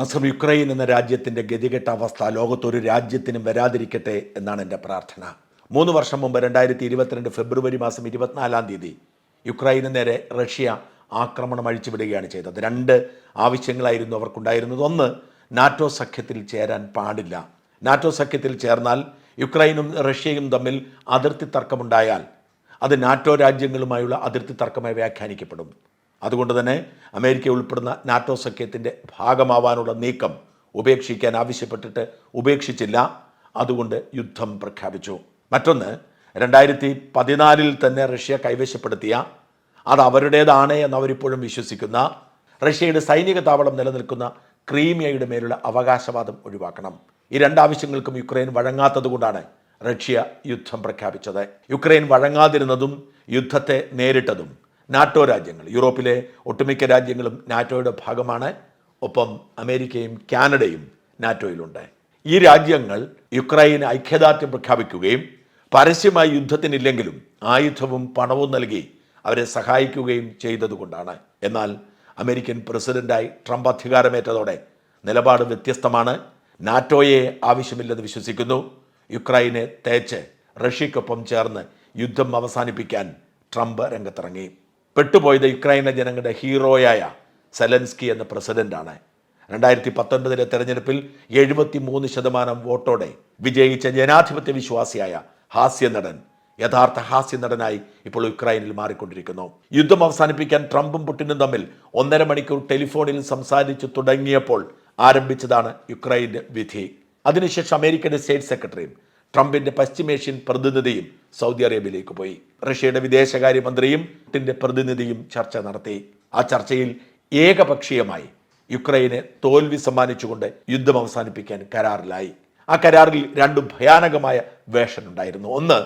നസ്രം Ukraine എന്ന രാജ്യത്തിന്റെ ഗതികെട്ട അവസ്ഥ ലോകത്തൊരു രാജ്യത്തിനും വരാതിരിക്കട്ടെ എന്നാണ് എന്റെ പ്രാർത്ഥന. മൂന്ന് വർഷം മുമ്പ് രണ്ടായിരത്തി ഇരുപത്തിരണ്ട് ഫെബ്രുവരി മാസം ഇരുപത്തിനാലാം തീയതി യുക്രൈന് നേരെ റഷ്യ ആക്രമണം അഴിച്ചുവിടുകയാണ് ചെയ്തത്. രണ്ട് ആവശ്യങ്ങളായിരുന്നു അവർക്കുണ്ടായിരുന്നത്. ഒന്ന് നാറ്റോ സഖ്യത്തിൽ ചേരാൻ പാടില്ല. നാറ്റോ സഖ്യത്തിൽ ചേർന്നാൽ യുക്രൈനും റഷ്യയും തമ്മിൽ അതിർത്തി തർക്കമുണ്ടായാൽ അത് നാറ്റോ രാജ്യങ്ങളുമായുള്ള അതിർത്തി തർക്കമായി വ്യാഖ്യാനിക്കപ്പെടും. അതുകൊണ്ട് തന്നെ അമേരിക്ക ഉൾപ്പെടുന്ന നാറ്റോ സഖ്യത്തിന്റെ ഭാഗമാവാനുള്ള നീക്കം ഉപേക്ഷിക്കാൻ ആവശ്യപ്പെട്ടിട്ട് ഉപേക്ഷിച്ചില്ല. അതുകൊണ്ട് യുദ്ധം പ്രഖ്യാപിച്ചു. മറ്റൊന്ന് രണ്ടായിരത്തി പതിനാലിൽ തന്നെ റഷ്യ കൈവശപ്പെടുത്തിയ അത് അവരുടേതാണ് എന്ന് അവരിപ്പോഴും വിശ്വസിക്കുന്ന റഷ്യയുടെ സൈനിക താവളം നിലനിൽക്കുന്ന ക്രീമിയയുടെ മേലുള്ള അവകാശവാദം ഒഴിവാക്കണം. ഈ രണ്ടാവശ്യങ്ങൾക്കും യുക്രൈൻ വഴങ്ങാത്തതുകൊണ്ടാണ് റഷ്യ യുദ്ധം പ്രഖ്യാപിച്ചത്. യുക്രൈൻ വഴങ്ങാതിരുന്നതും യുദ്ധത്തെ നേരിട്ടതും നാറ്റോ രാജ്യങ്ങൾ യൂറോപ്പിലെ ഒട്ടുമിക്ക രാജ്യങ്ങളും നാറ്റോയുടെ ഭാഗമാണ്. ഒപ്പം അമേരിക്കയും കാനഡയും നാറ്റോയിലുണ്ട്. ഈ രാജ്യങ്ങൾ യുക്രൈൻ ഐക്യദാർഢ്യം പ്രഖ്യാപിക്കുകയും പരസ്യമായി യുദ്ധത്തിനില്ലെങ്കിലും ആയുധവും പണവും നൽകി അവരെ സഹായിക്കുകയും ചെയ്തതുകൊണ്ടാണ്. എന്നാൽ അമേരിക്കൻ പ്രസിഡന്റായി ട്രംപ് അധികാരമേറ്റതോടെ നിലപാട് വ്യത്യസ്തമാണ്. നാറ്റോയെ ആവശ്യമില്ലെന്ന് വിശ്വസിക്കുന്നു. യുക്രൈനെ തേച്ച് റഷ്യക്കൊപ്പം ചേർന്ന് യുദ്ധം അവസാനിപ്പിക്കാൻ ട്രംപ് രംഗത്തിറങ്ങി. പെട്ടുപോയത് യുക്രൈനിലെ ജനങ്ങളുടെ ഹീറോയായ സെലൻസ്കി എന്ന പ്രസിഡന്റാണ്. രണ്ടായിരത്തി പത്തൊൻപതിലെ തെരഞ്ഞെടുപ്പിൽ എഴുപത്തി മൂന്ന് ശതമാനം വോട്ടോടെ വിജയിച്ച ജനാധിപത്യ വിശ്വാസിയായ ഹാസ്യ നടൻ യഥാർത്ഥ ഹാസ്യ നടനായി ഇപ്പോൾ യുക്രൈനിൽ മാറിക്കൊണ്ടിരിക്കുന്നു. യുദ്ധം അവസാനിപ്പിക്കാൻ ട്രംപും പുട്ടിനും തമ്മിൽ ഒന്നര മണിക്കൂർ ടെലിഫോണിൽ സംസാരിച്ചു തുടങ്ങിയപ്പോൾ ആരംഭിച്ചതാണ് യുക്രൈന്റെ വിധി. അതിനുശേഷം അമേരിക്കയുടെ സ്റ്റേറ്റ് സെക്രട്ടറിയും ട്രംപിന്റെ പശ്ചിമേഷ്യൻ പ്രതിനിധിയും സൗദി അറേബ്യയിലേക്ക് പോയി. റഷ്യയുടെ വിദേശകാര്യമന്ത്രിയും പുടിന്റെ പ്രതിനിധിയും ചർച്ച നടത്തി. ആ ചർച്ചയിൽ ഏകപക്ഷീയമായി യുക്രൈനെ തോൽവി സമ്മാനിച്ചുകൊണ്ട് യുദ്ധം അവസാനിപ്പിക്കാൻ കരാറിലായി. ആ കരാറിൽ രണ്ട് ഭയാനകമായ വേഷൻ ഉണ്ടായിരുന്നു. ഒന്ന്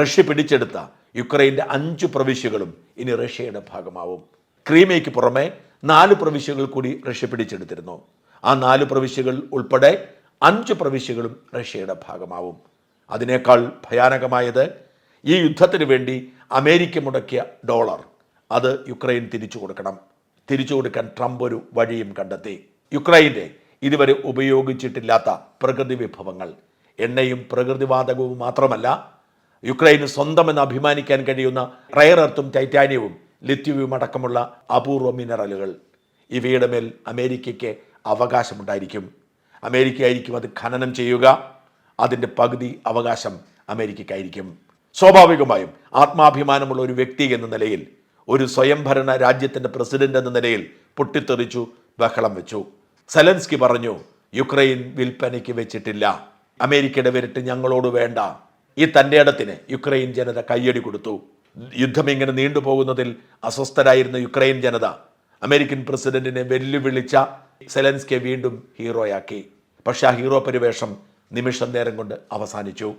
റഷ്യ പിടിച്ചെടുത്ത യുക്രൈന്റെ അഞ്ച് പ്രവിശ്യകളും ഇനി റഷ്യയുടെ ഭാഗമാവും. ക്രീമയ്ക്ക് പുറമെ നാല് പ്രവിശ്യകൾ കൂടി റഷ്യ പിടിച്ചെടുത്തിരുന്നു. ആ നാല് പ്രവിശ്യകൾ ഉൾപ്പെടെ അഞ്ച് പ്രവിശ്യകളും റഷ്യയുടെ ഭാഗമാവും. അതിനേക്കാൾ ഭയാനകമായത് ഈ യുദ്ധത്തിന് വേണ്ടി അമേരിക്ക മുടക്കിയ ഡോളർ. അത് യുക്രൈൻ തിരിച്ചു കൊടുക്കണം. തിരിച്ചു കൊടുക്കാൻ ട്രംപ് ഒരു വഴിയും കണ്ടെത്തി. യുക്രൈന്റെ ഇതുവരെ ഉപയോഗിച്ചിട്ടില്ലാത്ത പ്രകൃതി വിഭവങ്ങൾ. എണ്ണയും പ്രകൃതിവാതകവും മാത്രമല്ല യുക്രൈന് സ്വന്തമെന്ന് അഭിമാനിക്കാൻ കഴിയുന്ന റയർ എർത്തും ടൈറ്റാനിയവും ലിത്യുവും അടക്കമുള്ള അപൂർവ മിനറലുകൾ ഇവയുടെ മേൽ അമേരിക്കയ്ക്ക് അവകാശമുണ്ടായിരിക്കും. അമേരിക്കയായിരിക്കും അത് ഖനനം ചെയ്യുക. അതിന്റെ പകുതി അവകാശം അമേരിക്കയ്ക്കായിരിക്കും. സ്വാഭാവികമായും ആത്മാഭിമാനമുള്ള ഒരു വ്യക്തി എന്ന നിലയിൽ ഒരു സ്വയംഭരണ രാജ്യത്തിന്റെ പ്രസിഡന്റ് എന്ന നിലയിൽ പൊട്ടിത്തെറിച്ചു ബഹളം വെച്ചു. സെലൻസ്കി പറഞ്ഞു യുക്രൈൻ വിൽപ്പനയ്ക്ക് വെച്ചിട്ടില്ല. അമേരിക്കയുടെ വിരട്ട് ഞങ്ങളോട് വേണ്ട. ഈ തന്റെ ഇടത്തിന് യുക്രൈൻ ജനത കയ്യടി കൊടുത്തു. യുദ്ധം ഇങ്ങനെ നീണ്ടുപോകുന്നതിൽ അസ്വസ്ഥരായിരുന്ന യുക്രൈൻ ജനത അമേരിക്കൻ പ്രസിഡന്റിനെ വെല്ലുവിളിച്ച സെലൻസ്കിയെ വീണ്ടും ഹീറോയാക്കി. പക്ഷേ ആ ഹീറോ പരിവേഷം നിമിഷം നേരം കൊണ്ട് അവസാനിച്ചു.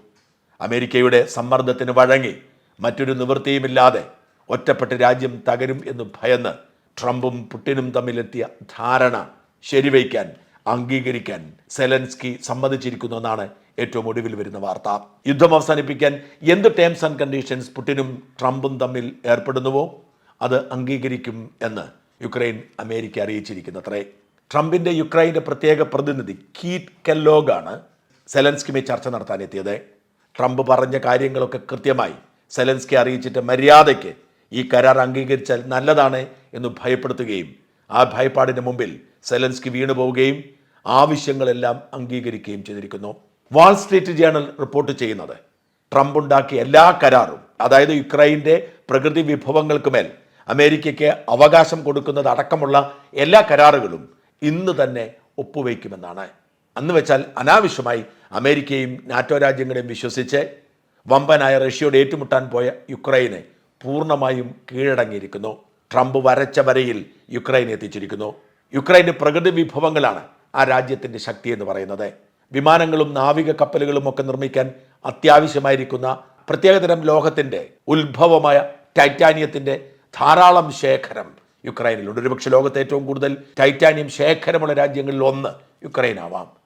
അമേരിക്കയുടെ സമ്മർദ്ദത്തിന് വഴങ്ങി മറ്റൊരു നിവൃത്തിയുമില്ലാതെ ഒറ്റപ്പെട്ട് രാജ്യം തകരും എന്ന് ഭയന്ന് ട്രംപും പുട്ടിനും തമ്മിലെത്തിയ ധാരണ ശരിവയ്ക്കാൻ അംഗീകരിക്കാൻ സെലൻസ്കി സമ്മതിച്ചിരിക്കുന്നു എന്നാണ് ഏറ്റവും ഒടുവിൽ വരുന്ന വാർത്ത. യുദ്ധം അവസാനിപ്പിക്കാൻ എന്ത് ടേംസ് ആൻഡ് കണ്ടീഷൻസ് പുട്ടിനും ട്രംപും തമ്മിൽ ഏർപ്പെടുന്നുവോ? അത് അംഗീകരിക്കും എന്ന് യുക്രൈൻ അമേരിക്ക അറിയിച്ചിരിക്കുന്നത്രേ. ട്രംപിന്റെ യുക്രൈന്റെ പ്രത്യേക പ്രതിനിധി കീറ്റ് കെല്ലോഗാണ് സെലൻസ്കിയുമായി ചർച്ച നടത്താൻ നടത്താനെത്തിയത്. ട്രംപ് പറഞ്ഞ കാര്യങ്ങളൊക്കെ കൃത്യമായി സെലൻസ്കി അറിയിച്ചിട്ട് മര്യാദയ്ക്ക് ഈ കരാർ അംഗീകരിച്ചാൽ നല്ലതാണ് എന്ന് ഭയപ്പെടുത്തുകയും ആ ഭയപ്പാടിന് മുമ്പിൽ സെലൻസ്കി വീണു പോവുകയും ആവശ്യങ്ങളെല്ലാം അംഗീകരിക്കുകയും ചെയ്തിരിക്കുന്നു. വാൾ സ്ട്രീറ്റ് ജേണൽ റിപ്പോർട്ട് ചെയ്യുന്നത് ട്രംപ് ഉണ്ടാക്കിയ എല്ലാ കരാറും അതായത് യുക്രൈന്റെ പ്രകൃതി വിഭവങ്ങൾക്ക് മേൽ അമേരിക്കയ്ക്ക് അവകാശം കൊടുക്കുന്നത് അടക്കമുള്ള എല്ലാ കരാറുകളും ഇന്ന് തന്നെ ഒപ്പുവയ്ക്കുമെന്നാണ്. അന്ന് വെച്ചാൽ അനാവശ്യമായി അമേരിക്കയും നാറ്റോ രാജ്യങ്ങളെയും വിശ്വസിച്ച് വമ്പനായ റഷ്യയോട് ഏറ്റുമുട്ടാൻ പോയ യുക്രൈന് പൂർണമായും കീഴടങ്ങിയിരിക്കുന്നു. ട്രംപ് വരച്ച വരയിൽ യുക്രൈൻ എത്തിച്ചിരിക്കുന്നു. യുക്രൈന്റെ പ്രകൃതി വിഭവങ്ങളാണ് ആ രാജ്യത്തിന്റെ ശക്തി എന്ന് പറയുന്നത്. വിമാനങ്ങളും നാവിക കപ്പലുകളും ഒക്കെ നിർമ്മിക്കാൻ അത്യാവശ്യമായിരിക്കുന്ന പ്രത്യേകതരം ലോകത്തിന്റെ ഉത്ഭവമായ ടൈറ്റാനിയത്തിന്റെ ധാരാളം ശേഖരം യുക്രൈനിലുണ്ട്. ഒരുപക്ഷെ ലോകത്തെ ഏറ്റവും കൂടുതൽ ടൈറ്റാനിയം ശേഖരമുള്ള രാജ്യങ്ങളിൽ ഒന്ന് യുക്രൈനാവാം.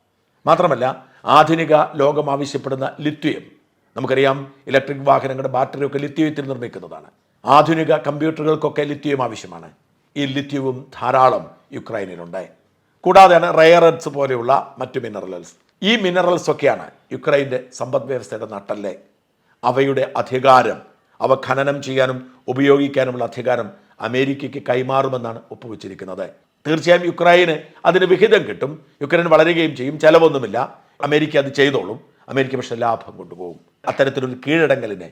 മാത്രമല്ല ആധുനിക ലോകം ആവശ്യപ്പെടുന്ന ലിത്യം നമുക്കറിയാം ഇലക്ട്രിക് വാഹനങ്ങളുടെ ബാറ്ററിയൊക്കെ ലിത്യത്തിൽ നിർമ്മിക്കുന്നതാണ്. ആധുനിക കമ്പ്യൂട്ടറുകൾക്കൊക്കെ ലിത്യം ആവശ്യമാണ്. ഈ ലിത്യവും ധാരാളം യുക്രൈനിലുണ്ട്. കൂടാതെയാണ് റയറൻസ് പോലെയുള്ള മറ്റു മിനറൽസ്. ഈ മിനറൽസ് ഒക്കെയാണ് യുക്രൈന്റെ സമ്പദ് വ്യവസ്ഥയുടെ നട്ടല്ലേ. അവയുടെ അധികാരം അവ ഖനനം ചെയ്യാനും ഉപയോഗിക്കാനുമുള്ള അധികാരം അമേരിക്കയ്ക്ക് കൈമാറുമെന്നാണ് ഒപ്പുവെച്ചിരിക്കുന്നത്. തീർച്ചയായും യുക്രൈന് അതിന് വിഹിതം കിട്ടും. യുക്രൈൻ വളരുകയും ചെയ്യും. ചെലവൊന്നുമില്ല. അമേരിക്ക അത് ചെയ്തോളും. അമേരിക്ക പക്ഷേ ലാഭം കൊണ്ടുപോകും. അത്തരത്തിലൊരു കീഴടങ്ങലിനെ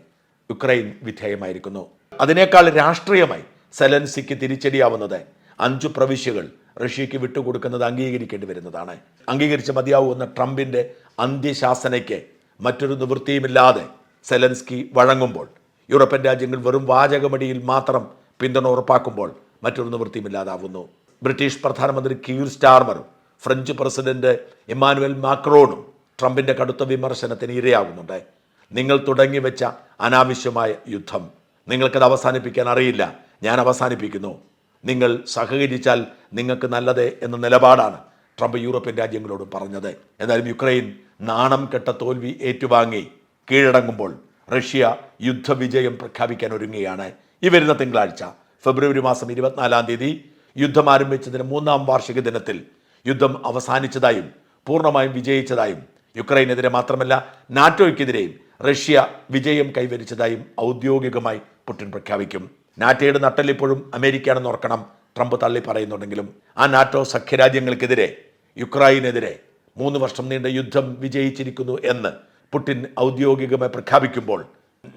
യുക്രൈൻ വിധേയമായിരിക്കുന്നു. അതിനേക്കാൾ രാഷ്ട്രീയമായി സെലൻസിക്ക് തിരിച്ചടിയാവുന്നത് അഞ്ചു പ്രവിശ്യകൾ റഷ്യക്ക് വിട്ടുകൊടുക്കുന്നത് അംഗീകരിക്കേണ്ടി വരുന്നതാണ്. അംഗീകരിച്ച് മതിയാവുന്ന ട്രംപിന്റെ അന്ത്യശാസനയ്ക്ക് മറ്റൊരു നിവൃത്തിയുമില്ലാതെ സെലൻസ്കി വഴങ്ങുമ്പോൾ യൂറോപ്യൻ രാജ്യങ്ങൾ വെറും വാചകമടിയിൽ മാത്രം പിന്തുണ ഉറപ്പാക്കുമ്പോൾ മറ്റൊരു നിവൃത്തിയുമില്ലാതാവുന്നു. ബ്രിട്ടീഷ് പ്രധാനമന്ത്രി കീർ സ്റ്റാർമറും ഫ്രഞ്ച് പ്രസിഡന്റ് ഇമ്മാനുവൽ മാക്രോണും ട്രംപിന്റെ കടുത്ത വിമർശനത്തിന് ഇരയാകുന്നുണ്ട്. നിങ്ങൾ തുടങ്ങി വെച്ച അനാവശ്യമായ യുദ്ധം നിങ്ങൾക്കത് അവസാനിപ്പിക്കാൻ അറിയില്ല. ഞാൻ അവസാനിപ്പിക്കുന്നു. നിങ്ങൾ സഹകരിച്ചാൽ നിങ്ങൾക്ക് നല്ലത് എന്ന നിലപാടാണ് ട്രംപ് യൂറോപ്യൻ രാജ്യങ്ങളോട് പറഞ്ഞത്. എന്നാലും യുക്രൈൻ നാണം കെട്ട തോൽവി ഏറ്റുവാങ്ങി കീഴടങ്ങുമ്പോൾ റഷ്യ യുദ്ധവിജയം പ്രഖ്യാപിക്കാൻ ഒരുങ്ങുകയാണ്. ഈ വരുന്ന തിങ്കളാഴ്ച ഫെബ്രുവരി മാസം ഇരുപത്തിനാലാം തീയതി യുദ്ധം ആരംഭിച്ചതിന് മൂന്നാം വാർഷിക ദിനത്തിൽ യുദ്ധം അവസാനിച്ചതായും പൂർണമായും വിജയിച്ചതായും യുക്രൈനെതിരെ മാത്രമല്ല നാറ്റോയ്ക്കെതിരെയും റഷ്യ വിജയം കൈവരിച്ചതായും ഔദ്യോഗികമായി പുടിൻ പ്രഖ്യാപിക്കും. നാറ്റോയുടെ നട്ടലിപ്പോഴും അമേരിക്കയാണെന്ന് ഓർക്കണം ട്രംപ് തള്ളി പറയുന്നുണ്ടെങ്കിലും. ആ നാറ്റോ സഖ്യരാജ്യങ്ങൾക്കെതിരെ യുക്രൈനെതിരെ മൂന്ന് വർഷം നീണ്ട യുദ്ധം വിജയിച്ചിരിക്കുന്നു എന്ന് പുടിൻ ഔദ്യോഗികമായി പ്രഖ്യാപിക്കുമ്പോൾ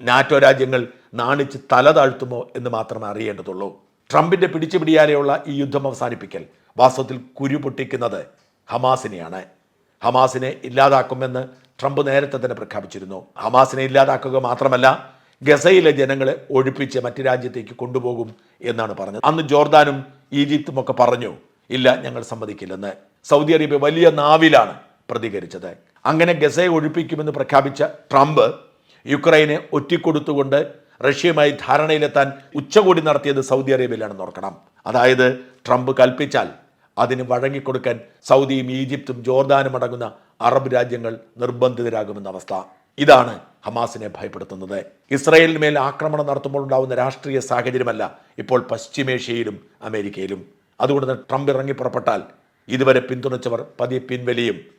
നാറ്റോ രാജ്യങ്ങൾ നാണിച്ച് തല താഴ്ത്തുമോ എന്ന് മാത്രമേ അറിയേണ്ടതുള്ളൂ. ട്രംപിന്റെ പിടിച്ചുപിടിയാലെയുള്ള ഈ യുദ്ധം അവസാനിപ്പിക്കൽ. വാസ്തവത്തിൽ കുരു പൊട്ടിക്കുന്നത് ഹമാസിനെയാണ്. ഹമാസിനെ ഇല്ലാതാക്കുമെന്ന് ട്രംപ് നേരത്തെ തന്നെ പ്രഖ്യാപിച്ചിരുന്നു. ഹമാസിനെ ഇല്ലാതാക്കുക മാത്രമല്ല ഗസയിലെ ജനങ്ങളെ ഒഴിപ്പിച്ച് മറ്റു രാജ്യത്തേക്ക് കൊണ്ടുപോകും എന്നാണ് പറഞ്ഞത്. അന്ന് ജോർദാനും ഈജിപ്തും ഒക്കെ പറഞ്ഞു ഇല്ല ഞങ്ങൾ സമ്മതിക്കില്ലെന്ന്. സൗദി അറേബ്യ വലിയ നാവിലാണ് പ്രതികരിച്ചത്. അങ്ങനെ ഗസയെ ഒഴിപ്പിക്കുമെന്ന് പ്രഖ്യാപിച്ച ട്രംപ് യുക്രൈനെ ഒറ്റിക്കൊടുത്തുകൊണ്ട് റഷ്യയുമായി ധാരണയിലെത്താൻ ഉച്ചകോടി നടത്തിയത് സൗദി അറേബ്യയിലാണെന്ന് ഓർക്കണം. അതായത് ട്രംപ് കൽപ്പിച്ചാൽ അതിന് വഴങ്ങിക്കൊടുക്കാൻ സൗദിയും ഈജിപ്തും ജോർദാനും അടങ്ങുന്ന അറബ് രാജ്യങ്ങൾ നിർബന്ധിതരാകുമെന്ന അവസ്ഥ. ഇതാണ് ഹമാസിനെ ഭയപ്പെടുത്തുന്നത്. ഇസ്രയേലിന് മേൽ ആക്രമണം നടത്തുമ്പോൾ ഉണ്ടാകുന്ന രാഷ്ട്രീയ സാഹചര്യമല്ല ഇപ്പോൾ പശ്ചിമേഷ്യയിലും അമേരിക്കയിലും. അതുകൊണ്ട് തന്നെ ട്രംപ് ഇറങ്ങി പുറപ്പെട്ടാൽ ഇതുവരെ പിന്തുണച്ചവർ പതിയെ പിൻവലിയും.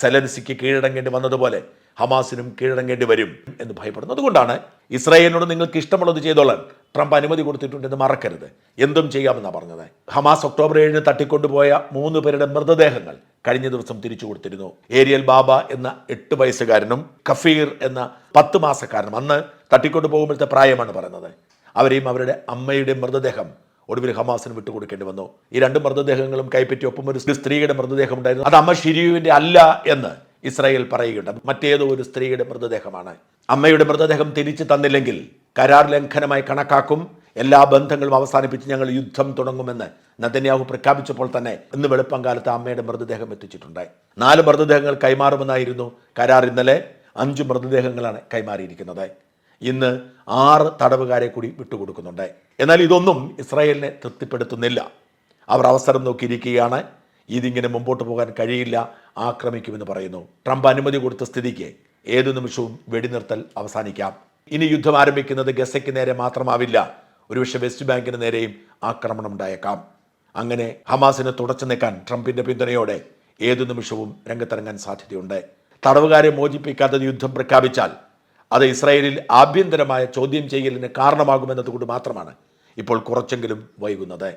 സെലൻസിക്ക് കീഴടങ്ങേണ്ടി വന്നതുപോലെ ഹമാസിനും കീഴടങ്ങേണ്ടി വരും എന്ന് ഭയപ്പെടുന്നു. അതുകൊണ്ടാണ് ഇസ്രായേലിനോട് നിങ്ങൾക്ക് ഇഷ്ടമുള്ളത് ചെയ്തോളാൻ ട്രംപ് അനുമതി കൊടുത്തിട്ടുണ്ടെന്ന് മറക്കരുത്. എന്തും ചെയ്യാമെന്നാണ് പറഞ്ഞത്. ഹമാസ് ഒക്ടോബർ ഏഴിന് തട്ടിക്കൊണ്ടുപോയ മൂന്ന് പേരുടെ മൃതദേഹങ്ങൾ കഴിഞ്ഞ ദിവസം തിരിച്ചു കൊടുത്തിരുന്നു. ഏരിയൽ ബാബ എന്ന എട്ട് വയസ്സുകാരനും കഫീർ എന്ന പത്ത് മാസക്കാരനും അന്ന് തട്ടിക്കൊണ്ടു പോകുമ്പോഴത്തെ പ്രായമാണ് പറയുന്നത് അവരെയും അവരുടെ അമ്മയുടെ മൃതദേഹം ഒടുവിൽ ഹമാസിന് വിട്ടുകൊടുക്കേണ്ടി വന്നു. ഈ രണ്ട് മൃതദേഹങ്ങളും കൈപ്പറ്റി ഒപ്പം ഒരു സ്ത്രീയുടെ മൃതദേഹം ഉണ്ടായിരുന്നു. അത് അമ്മ ഷിരിയുവിന്റെ അല്ല എന്ന് ഇസ്രായേൽ പറയുകയുണ്ട് മറ്റേതോ ഒരു സ്ത്രീയുടെ മൃതദേഹമാണ്. അമ്മയുടെ മൃതദേഹം തിരിച്ചു തന്നില്ലെങ്കിൽ കരാർ ലംഘനമായി കണക്കാക്കും. എല്ലാ ബന്ധങ്ങളും അവസാനിപ്പിച്ച് ഞങ്ങൾ യുദ്ധം തുടങ്ങുമെന്ന് നദന്യാഹു പ്രഖ്യാപിച്ചപ്പോൾ തന്നെ ഇന്ന് വെളുപ്പംകാലത്ത് അമ്മയുടെ മൃതദേഹം എത്തിച്ചിട്ടുണ്ട് നാല് മൃതദേഹങ്ങൾ കൈമാറുമെന്നായിരുന്നു കരാർ ഇന്നലെ. അഞ്ച് മൃതദേഹങ്ങളാണ് കൈമാറിയിരിക്കുന്നത്. ഇന്ന് ആറ് തടവുകാരെ കൂടി വിട്ടുകൊടുക്കുന്നുണ്ട്. എന്നാൽ ഇതൊന്നും ഇസ്രായേലിനെ തൃപ്തിപ്പെടുത്തുന്നില്ല. അവർ അവസരം നോക്കിയിരിക്കുകയാണ്. ഇതിങ്ങനെ മുമ്പോട്ട് പോകാൻ കഴിയില്ല ആക്രമിക്കുമെന്ന് പറയുന്നു. ട്രംപ് അനുമതി കൊടുത്ത സ്ഥിതിക്ക് ഏതു നിമിഷവും വെടിനിർത്തൽ അവസാനിക്കാം. ഇനി യുദ്ധം ആരംഭിക്കുന്നത് ഗസയ്ക്ക് നേരെ മാത്രമാവില്ല. ഒരുപക്ഷെ വെസ്റ്റ് ബാങ്കിന് നേരെയും ആക്രമണം ഉണ്ടായേക്കാം. അങ്ങനെ ഹമാസിനെ തുടച്ചു നിൽക്കാൻ ട്രംപിന്റെ പിന്തുണയോടെ ഏതു നിമിഷവും രംഗത്തിറങ്ങാൻ സാധ്യതയുണ്ട്. തടവുകാരെ മോചിപ്പിക്കാത്തത് യുദ്ധം പ്രഖ്യാപിച്ചാൽ അത് ഇസ്രായേലിൽ ആഭ്യന്തരമായ ചോദ്യം ചെയ്യലിന് കാരണമാകുമെന്നതുകൊണ്ട് മാത്രമാണ് ഇപ്പോൾ കുറച്ചെങ്കിലും വൈകുന്നത്.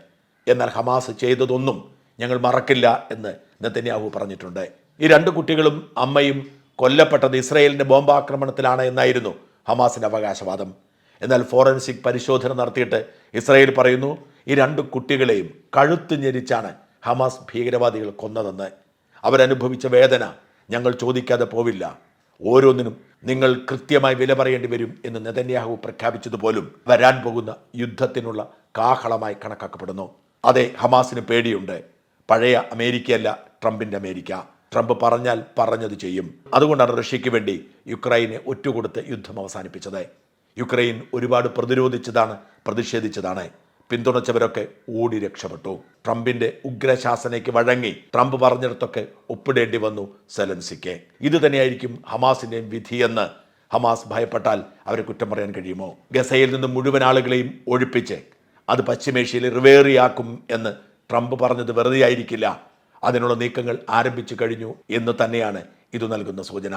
എന്നാൽ ഹമാസ് ചെയ്തതൊന്നും ഞങ്ങൾ മറക്കില്ല എന്ന് നെത്തന്യാഹു പറഞ്ഞിട്ടുണ്ട്. ഈ രണ്ട് കുട്ടികളും അമ്മയും കൊല്ലപ്പെട്ടത് ഇസ്രയേലിന്റെ ബോംബാക്രമണത്തിലാണ് എന്നായിരുന്നു ഹമാസിന്റെ അവകാശവാദം. എന്നാൽ ഫോറൻസിക് പരിശോധന നടത്തിയിട്ട് ഇസ്രയേൽ പറയുന്നു ഈ രണ്ട് കുട്ടികളെയും കഴുത്ത് ഞെരിച്ചാണ് ഹമാസ് ഭീകരവാദികൾ കൊന്നതെന്ന്. അവരനുഭവിച്ച വേദന ഞങ്ങൾ ചോദിക്കാതെ പോവില്ല. ഓരോന്നിനും നിങ്ങൾ കൃത്യമായി വില പറയേണ്ടി വരും എന്ന് നെതന്യാഹു പ്രഖ്യാപിച്ചതുപോലും വരാൻ പോകുന്ന യുദ്ധത്തിനുള്ള കാഹളമായി കണക്കാക്കപ്പെടുന്നു. അതെ ഹമാസിന് പേടിയുണ്ട്. പഴയ അമേരിക്കയല്ല ട്രംപിന്റെ അമേരിക്ക. ട്രംപ് പറഞ്ഞാൽ പറഞ്ഞത് ചെയ്യും. അതുകൊണ്ടാണ് റഷ്യയ്ക്ക് വേണ്ടി യുക്രൈനെ ഒറ്റുകൊടുത്ത് യുദ്ധം അവസാനിപ്പിച്ചത്. യുക്രൈൻ ഒരുപാട് പ്രതിരോധിച്ചതാണ് പ്രതിഷേധിച്ചതാണ്. പിന്തുണച്ചവരൊക്കെ ഓടി രക്ഷപ്പെട്ടു. ട്രംപിന്റെ ഉഗ്രശാസനയ്ക്ക് വഴങ്ങി ട്രംപ് പറഞ്ഞിടത്തൊക്കെ ഒപ്പിടേണ്ടി വന്നു സെലൻസിക്ക്. ഇത് തന്നെയായിരിക്കും ഹമാസിന്റെയും വിധിയെന്ന് ഹമാസ് ഭയപ്പെട്ടാൽ അവരെ കുറ്റം പറയാൻ കഴിയുമോ? ഗസയിൽ നിന്ന് മുഴുവൻ ആളുകളെയും ഒഴിപ്പിച്ച് അത് പശ്ചിമേഷ്യയിൽ റിവേറിയാക്കും എന്ന് ട്രംപ് പറഞ്ഞത് വെറുതെ ആയിരിക്കില്ല അതിനുള്ള നീക്കങ്ങൾ ആരംഭിച്ചു കഴിഞ്ഞു എന്ന് തന്നെയാണ് ഇത് നൽകുന്ന സൂചന.